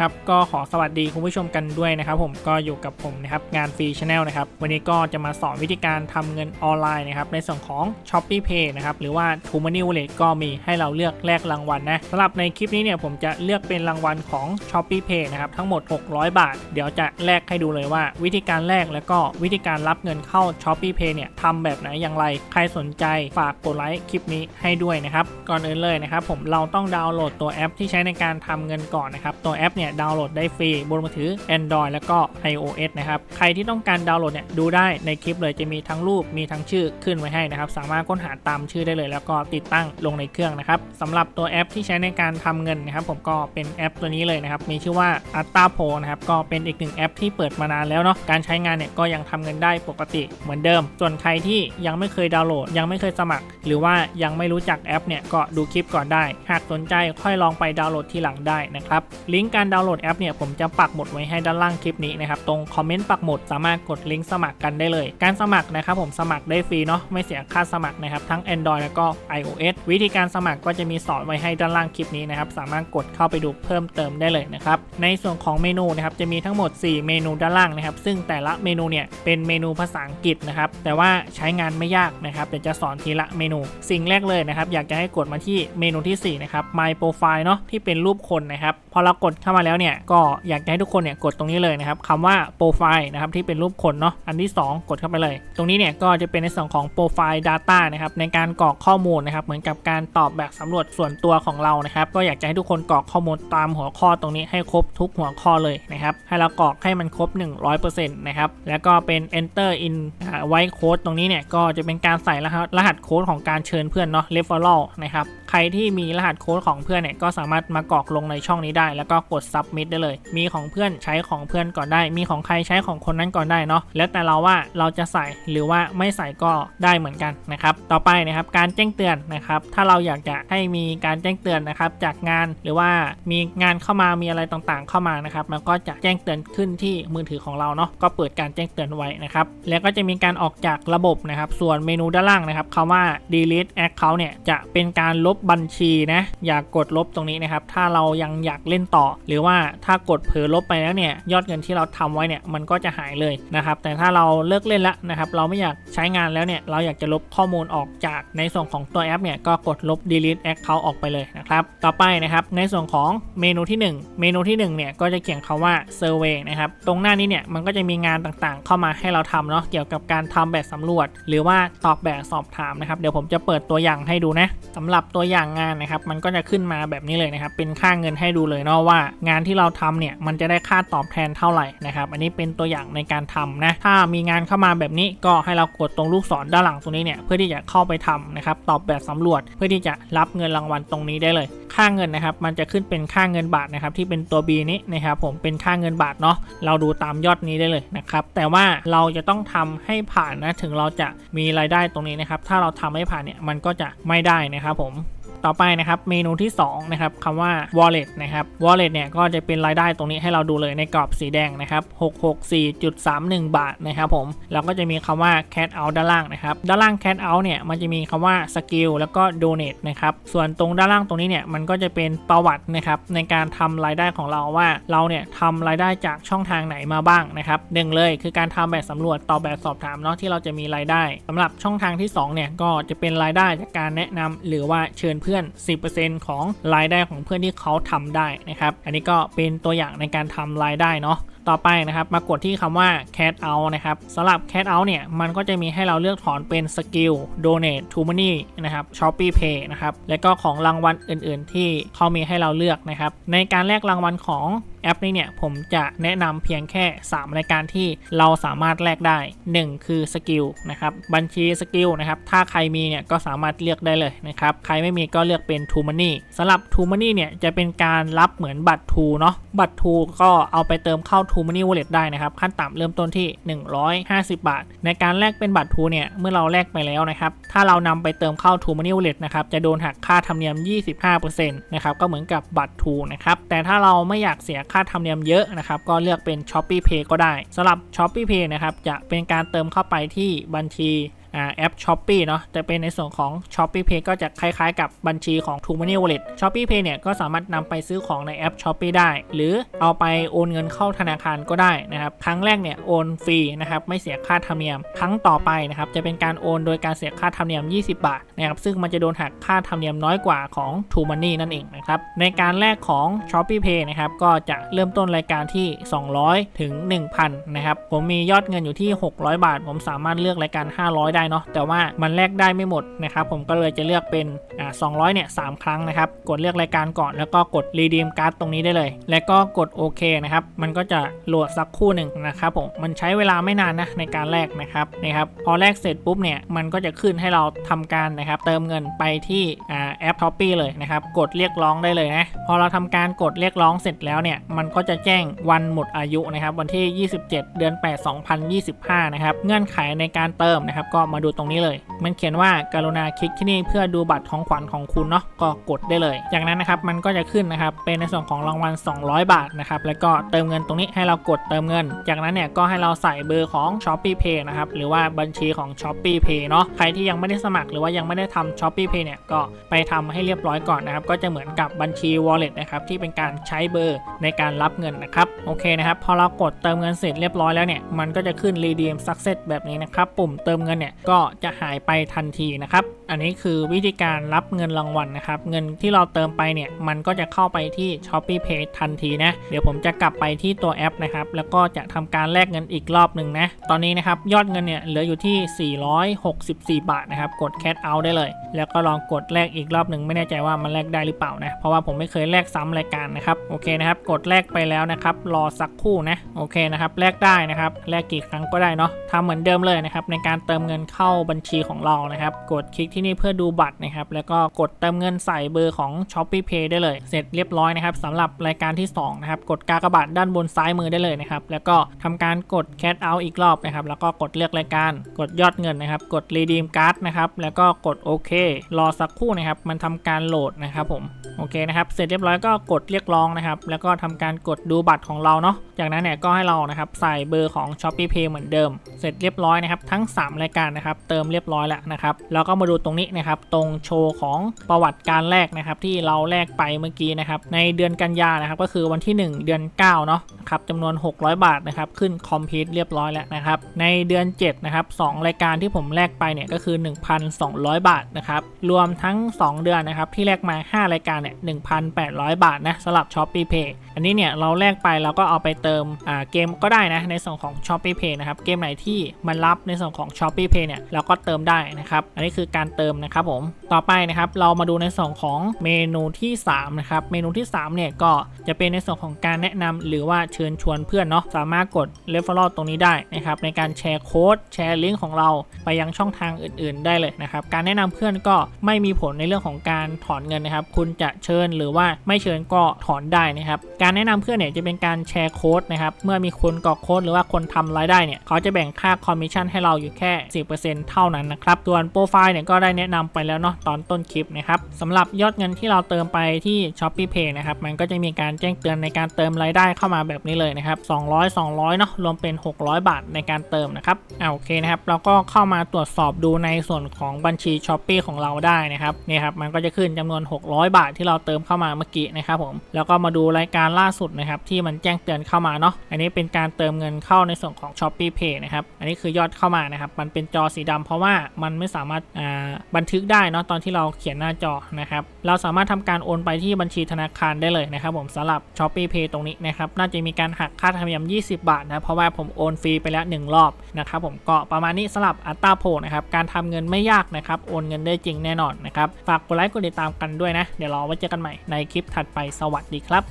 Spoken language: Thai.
ครับก็ขอสวัสดีคุณผู้ชมกันด้วยนะครับ ผมก็อยู่กับผมนะครับงานฟรีชาแนลนะครับวันนี้ก็จะมาสอนวิธีการทำเงินออนไลน์นะครับในส่วนของ s h o p e e Pay นะครับหรือว่า t o m o ney Wallet ก็มีให้เราเลือกแลกรางวัลนะสำหรับในคลิปนี้เนี่ยผมจะเลือกเป็นรางวัลของ s h o p e e Pay นะครับทั้งหมด 600 บาท เดี๋ยวจะแลกให้ดูเลยว่า วิธีการแลกแล้วก็วิธีการรับเงินเข้า s h o p e e Pay เนี่ยทำแบบไหนอย่างไร ใครสนใจฝากกดไลค์คลิปนี้ให้ด้วยนะครับก่อนอื่นเลยนะครับผมเราต้องดาวน์โหลดตัวแอปที่ใช้ในการทำเงินก่อนนะครับตัวแอปเนี่ยดาวน์โหลดได้ฟรีบนมือถือ Android แล้วก็ iOS นะครับ ใครที่ต้องการดาวน์โหลดเนี่ยดูได้ในคลิปเลยจะมีทั้งรูปมีทั้งชื่อขึ้นไว้ให้นะครับ สามารถค้นหาตามชื่อได้เลย แล้วก็ติดตั้งลงในเครื่องนะครับสำหรับตัวแอปที่ใช้ในการทำเงินนะครับ ผมก็เป็นแอปตัวนี้เลยนะครับ มีชื่อว่า a t a p o นะครับ ก็เป็นอีกหนึ่งแอปที่เปิดมานานแล้วเนาะ การใช้งานเนี่ยก็ยังทำเงินได้ปกติเหมือนเดิม ส่วนใครที่ยังไม่เคยดาวน์โหลด ยังไม่เคยสมัคร หรือว่ายังไม่รู้จักแอปเนี่ยก็ดูคลิปก่อนได้ หากสนใจค่อยลองไปดาวน์โหลดทีหลังได้นะครับ ลิงก์การดาวน์โหลดแอปเนี่ยผมจะปักหมุดไว้ให้ด้านล่างคลิปนี้นะครับตรงคอมเมนต์ปักหมุดสามารถกดลิงก์สมัครกันได้เลย การสมัครนะครับผมสมัครได้ฟรีเนาะไม่เสียค่าสมัครนะครับทั้ง Android แล้วก็ iOS วิธีการสมัครก็จะมีสอนไว้ให้ด้านล่างคลิปนี้นะครับสามารถกดเข้าไปดูเพิ่มเติมได้เลยนะครับในส่วนของเมนูนะครับจะมีทั้งหมด 4 เมนูด้านล่างนะครับซึ่งแต่ละเมนูเนี่ยเป็นเมนูภาษาอังกฤษนะครับแต่ว่าใช้งานไม่ยากนะครับเดี๋ยวจะสอนทีละเมนู สิ่งแรกเลยนะครับอยากจะให้กดมาที่เมนูทีสี่4นะครับ My Profile เนาะที่เป็นรูปคนนะครับพอเรากดเข้ามาแล้วเนี่ยก็อยากจะให้ทุกคนเนี่ยกดตรงนี้เลยนะครับคำว่า Profile นะครับที่เป็นรูปคนเนาะอันที่ 2 กดเข้าไปเลย ตรงนี้เนี่ยก็จะเป็นในส่วนของ Profile Data นะครับในการกรอกข้อมูลนะครับเหมือนกับการตอบแบบสำรวจส่วนตัวของเรานะครับก็อยากจะให้ทุกคนกรอกข้อมูลตามหัวข้อตรงนี้ให้ครบทุกหัวข้อเลยนะครับให้เรากรอกให้มันครบ 100%นะครับแล้วก็เป็น enter in ไว้โค้ดตรงนี้เนี่ยก็จะเป็นการใส่รหัสรหัสโค้ดของการเชิญเพื่อนเนาะ referral นะครับใครที่มีรหัสโค้ดของเพื่อนเนี่ยก็สามารถมากรอกลงในช่องนี้ได้ แล้วก็กด submit ได้เลย มีของเพื่อนใช้ของเพื่อนก่อนได้ มีของใครใช้ของคนนั้นก่อนได้เนาะแล้วแต่เราว่าเราจะใส่หรือว่าไม่ใส่ก็ได้เหมือนกันนะครับต่อไปนะครับการแจ้งเตือนนะครับถ้าเราอยากจะให้มีการแจ้งเตือนนะครับจากงานหรือว่ามีงานเข้ามามีอะไรต่างๆ เข้ามานะครับมันก็จะแจ้งเตือนขึ้นที่มือถือของเราเนาะก็เปิดการแจ้งเตือนไว้นะครับแล้วก็จะมีการออกจากระบบนะครับส่วนเมนูด้านล่างนะครับคำว่า delete account เนี่ยจะเป็นการลบบัญชีนะอย่ากกดลบตรงนี้นะครับถ้าเรายังอยากเล่นต่อหรือว่าถ้ากดเผลอลบไปแล้วเนี่ยยอดเงินที่เราทำไว้เนี่ยมันก็จะหายเลยนะครับแต่ถ้าเราเลิกเล่นแล้วนะครับเราไม่อยากใช้งานแล้วเนี่ยเราอยากจะลบข้อมูลออกจากในส่วนของตัวแอปเนี่ยก็กดลบ delete account ออกไปเลยนะครับต่อไปนะครับในส่วนของเมนูที่ 1 เมนูที่1เนี่ยก็จะเขียนคำว่า survey นะครับตรงหน้านี้เนี่ยมันก็จะมีงานต่างๆ เข้ามาให้เราทำเนาะเกี่ยวกับการทำแบบสำรวจ หรือว่าตอบแบบสอบถามนะครับเดี๋ยวผมจะเปิดตัวอย่างให้ดูนะสำหรับตัวอย่างงานนะครับมันก็จะขึ้นมาแบบนี้เลยนะครับเป็นค่าเงินให้ดูเลยเนาะว่างานที่เราทำเนี่ยมันจะได้ค่าตอบแทนเท่าไหร่นะครับ อันนี้เป็นตัวอย่างในการทำนะ ถ้ามีงานเข้ามาแบบนี้ก็ให้เรากดตรงลูกศรด้านหลังตรงนี้เนี่ยเพื่อที่จะเข้าไปทำนะครับ ตอบแบบสำรวจเพื่อที่จะรับเงินรางวัลตรงนี้ได้เลย ค่าเงินนะครับ มันจะขึ้นเป็นค่าเงินบาทนะครับที่เป็นตัว B นี้นะครับผมเป็นค่าเงินบาทเนาะเราดูตามยอดนี้ได้เลยนะครับแต่ว่าเราจะต้องทำให้ผ่านนะถึงเราจะมีรายได้ตรงนี้นะครับถ้าเราทำไม่ผ่านเนี่ยมันก็จะไม่ได้นะครับผม ต่อไปนะครับเมนูที่2นะครับคำว่า wallet นะครับ wallet เนี่ยก็จะเป็นรายได้ตรงนี้ให้เราดูเลยในกรอบสีแดงนะครับ664.31 บาทนะครับผมแล้วก็จะมีคำว่า cat out ด้านล่างนะครับด้านล่าง cat out เนี่ยมันจะมีคำว่า skill แล้วก็ donate นะครับส่วนตรงด้านล่างตรงนี้เนี่ยมันก็จะเป็นประวัตินะครับในการทำรายได้ของเราว่าเราเนี่ยทำรายได้จากช่องทางไหนมาบ้างนะครับหนึ่งเลยคือการทำแบบสำรวจตอบแบบสอบถามเนาะที่เราจะมีรายได้สำหรับช่องทางที่2เนี่ยก็จะเป็นรายได้จากการแนะนำหรือว่าเชิญเพื่อน10%ของรายได้ของเพื่อนที่เขาทำได้นะครับอันนี้ก็เป็นตัวอย่างในการทำรายได้เนาะต่อไปนะครับมากดที่คำว่า cat out นะครับสำหรับ cat out เนี่ย มันก็จะมีให้เราเลือกถอนเป็น skill donate to money นะครับ shopee pay นะครับ และก็ของรางวัลอื่น ๆ ที่เขามีให้เราเลือกนะครับ ในการแลกรางวัลของ แอปนี้เนี่ยผมจะแนะนำเพียงแค่ 3 รายการที่เราสามารถแลกได้ 1 คือสกิลนะครับบัญชีสกิลนะครับถ้าใครมีเนี่ยก็สามารถเลือกได้เลยนะครับใครไม่มีก็เลือกเป็น t o Money สำหรับ t o Money เนี่ยจะเป็นการรับเหมือนบัตร t o เนาะบัตร t o ก็เอาไปเติมเข้า t o Money Wallet ได้นะครับขั้นต่ำเริ่มต้นที่ 150 บาท ในการแลกเป็นบัตร t o เนี่ยเมื่อเราแลกไปแล้วนะครับถ้าเรานำไปเติมเข้า t o Money Wallet นะครับจะโดนหักค่าธรรมเนียม 25%นะครับก็เหมือนกับบัตร t o นะครับแต่ถ้าเราไม่อยากเสียค่าธรรมเนียมเยอะนะครับ ก็เลือกเป็น Shopee Pay ก็ได้สำหรับ Shopee Pay นะครับจะเป็นการเติมเข้าไปที่บัญชี แอป s h o p e e เนาะแต่เป็นในส่วนของ s h o p e e Pay ก็จะคล้ายๆ กับบัญชีของ True Money Wallet s h o p e e Pay เนี่ยก็สามารถนำไปซื้อของในแอป s h o p e e ได้ หรือเอาไปโอนเงินเข้าธนาคารก็ได้นะครับครั้งแรกเนี่ยโอนฟรีนะครับไม่เสียค่าธรรมเนียม ครั้งต่อไปนะครับจะเป็นการโอนโดยการเสียค่าธรรมเนียม 20 บาทนะครับซึ่งมันจะโดนหักค่าธรรมเนียมน้อยกว่าของ True Money นั่นเองนะครับในการแลกของ s h o p e e Pay นะครับก็จะเริ่มต้นรายการที่ 200 ถึง 1,000นะครับผมมียอดเงินอยู่ที่ 600 บาท ผมสามารถเลือกรายการ 500 ได้เนาะแต่ว่ามันแลกได้ไม่หมดนะครับผมก็เลยจะเลือกเป็นอ่า200เนี่ย3ครั้งนะครับกดเลือกรายการก่อนแล้วก็กด redeem card ตรงนี้ได้เลย แล้วก็กดโอเคนะครับมันก็จะโหลดสักคู่หนึ่งนะครับผมมันใช้เวลาไม่นานนะในการแลกนะครับนะครับพอแลกเสร็จปุ๊บเนี่ยมันก็จะขึ้นให้เราทำการนะครับเติมเงินไปที่อ่าแอป t o p p y เลยนะครับกดเรียกร้องได้เลยนะพอเราทำการกดเรียกร้องเสร็จแล้วเนี่ยมันก็จะแจ้งวันหมดอายุนะครับวันที่ 27 เดือน 8 2025 นะครับเงื่อนไขในการเติมนะครับก็มาดูตรงนี้เลย มันเขียนว่าการุณาคลิกที่นี่เพื่อดูบัตรของขวัญของคุณเนาะก็กดได้เลย จากนั้นนะครับมันก็จะขึ้นนะครับเป็นในส่วนของรางวัล 200 บาทนะครับแล้วก็เติมเงินตรงนี้ให้เรากดเติมเงิน จากนั้นเนี่ยก็ให้เราใส่เบอร์ของ s h o p e e Pay นะครับหรือว่าบัญชีของ s h o p e e Pay เนาะใครที่ยังไม่ได้สมัครหรือว่ายังไม่ได้ทำ s h o p e e Pay เนี่ยก็ไปทำให้เรียบร้อยก่อนนะครับก็จะเหมือนกับบัญชี Wallet นะครับที่เป็นการใช้เบอร์ในการรับเงินนะครับโอเคนะครับพอเรากดเติมเงินเสร็จเรียบร้อยแล้วเนี่ยมันก็จะขึ้น redeem success แบบนี้นะครับปุ่มเติมเงินเนี่ยก็จะหายไปทันทีนะครับ อันนี้คือวิธีการรับเงินรางวัลนะครับ เงินที่เราเติมไปเนี่ย มันก็จะเข้าไปที่ Shopee Pay ทันทีนะ เดี๋ยวผมจะกลับไปที่ตัวแอปนะครับ แล้วก็จะทำการแลกเงินอีกรอบหนึ่งนะ ตอนนี้นะครับ ยอดเงินเนี่ยเหลืออยู่ที่ 464 บาทนะครับ กด Cash Out ได้เลย แล้วก็ลองกดแลกอีกรอบหนึ่งไม่แน่ใจว่ามันแลกได้หรือเปล่านะ เพราะว่าผมไม่เคยแลกซ้ำรายการนะครับ โอเคนะครับ กดแลกไปแล้วนะครับ รอสักครู่นะ โอเคนะครับ แลกได้นะครับ แลกกี่ครั้งก็ได้เนาะทำเหมือนเดิมเลยนะครับ ในการเติมเงินเข้าบัญชีของเรานะครับ กดคลิกที่นี่เพื่อดูบัตรนะครับ แล้วก็กดเติมเงินใส่เบอร์ของ s h o p e e Pay ได้เลย เสร็จเรียบร้อยนะครับสำหรับรายการที่2นะครับ กดกากบาทด้านบนซ้ายมือได้เลยนะครับ แล้วก็ทำการกด Cash Out อีกรอบนะครับ แล้วก็กดเลือกรายการ กดยอดเงินนะครับ กด Redeem Card นะครับ แล้วก็กดโอเค รอสักครู่นะครับ มันทำการโหลดนะครับผม โอเคนะครับ เสร็จเรียบร้อยก็กดเรียกร้องนะครับ แล้วก็ทำการกดดูบัตรของเราเนาะ จากนั้นเนี่ยก็ให้เรานะครับใส่เบอร์ของ s h o p e e Pay เหมือนเดิม เสร็จเรียบร้อยนะครับทั้ง 3 รายการนะครับ เติมเรียบร้อยแล้วนะครับ แล้วก็มาดูตรงงนี้นะครับ ตรงโชว์ของประวัติการแลกนะครับ ที่เราแลกไปเมื่อกี้นะครับ ในเดือนกันยานะครับ ก็คือวันที่ 1 เดือน9เนาะ ครับจำนวน 600 บาทนะครับขึ้นคอมพิวเรียบร้อยแล้วนะครับในเดือน7นะครับ2รายการที่ผมแลกไปเนี่ยก็คือ 1,200 บาทนะครับรวมทั้ง 2 เดือนนะครับที่แลกมา 5 รายการเนี่ย1,800 บาทนะสำหรับ s h o p e e Pay อันนี้เนี่ยเราแลกไปเราก็เอาไปเติมอ่าเกมก็ได้นะในส่วนของ s h o p e e Pay นะครับเกมไหนที่มันรับในส่วนของ s h o p e e Pay เนี่ยเราก็เติมได้นะครับอันนี้คือการเติมนะครับผมต่อไปนะครับเรามาดูในส่วนของเมนูที่3นะครับเมนูที่3เนี่ยก็จะเป็นในส่วนของการแนะนำหรือว่าเชิญชวนเพื่อนเนาะสามารถกด referral ตรงนี้ได้นะครับในการแชร์โค้ดแชร์ลิงก์ของเราไปยังช่องทางอื่น ๆ ได้เลยนะครับการแนะนำเพื่อนก็ไม่มีผลในเรื่องของการถอนเงินนะครับ คุณจะเชิญหรือว่าไม่เชิญก็ถอนได้นะครับการแนะนำเพื่อนเนี่ยจะเป็นการแชร์โค้ดนะครับเมื่อมีคนกรอกโค้ดหรือว่าคนทำรายได้เนี่ยเขาจะแบ่งค่าคอมมิชชั่นให้เราอยู่แค่ 10%เท่านั้นนะครับส่วนโปรไฟล์เนี่ยก็ได้แนะนำไปแล้วเนาะตอนต้นคลิปนะครับสำหรับยอดเงินที่เราเติมไปที่ s h o p e e Pay นะครับมันก็จะมีการแจ้งเตือนในการเติมรายได้เข้ามาแบบนี้เลยนะครับ 200 200 เนาะรวมเป็น 600 บาทในการเติมนะครับอ่าโอเคนะครับเราก็เข้ามาตรวจสอบดูในส่วนของบัญชี s h o p e e ของเราได้นะครับนี่ครับมันก็จะขึ้นจำนวน 600 บาทที่เราเติมเข้ามาเมื่อกี้นะครับผมแล้วก็มาดูรายการล่าสุดนะครับที่มันแจ้งเตือนเข้ามาเนาะอันนี้เป็นการเติมเงินเข้าในส่วนของ s h o p e e Pay นะครับอันนี้คือยอดเข้ามานะครับมันเป็นจอสีดำเพราะว่ามันไม่สามารถอ่าบันทึกได้เนาะตอนที่เราเขียนหน้าจอนะครับเราสามารถทำการโอนไปที่บัญชีธนาคารได้เลยนะครับผมสำหรับ s h o p e e Pay ตรงนี้นะครับน่าจะมีการหักค่าธรรมเนียม 20 บาทนะเพราะว่าผมโอนฟรีไปแล้ว 1 รอบนะครับผมก็ประมาณนี้สำหรับอัตราโพนะครับการทำเงินไม่ยากนะครับโอนเงินได้จริงแน่นอนนะครับฝากกดไลค์กดติดตามกันด้วยนะ เดี๋ยวรอไว้เจอกันใหม่ในคลิปถัดไปสวัสดีครับ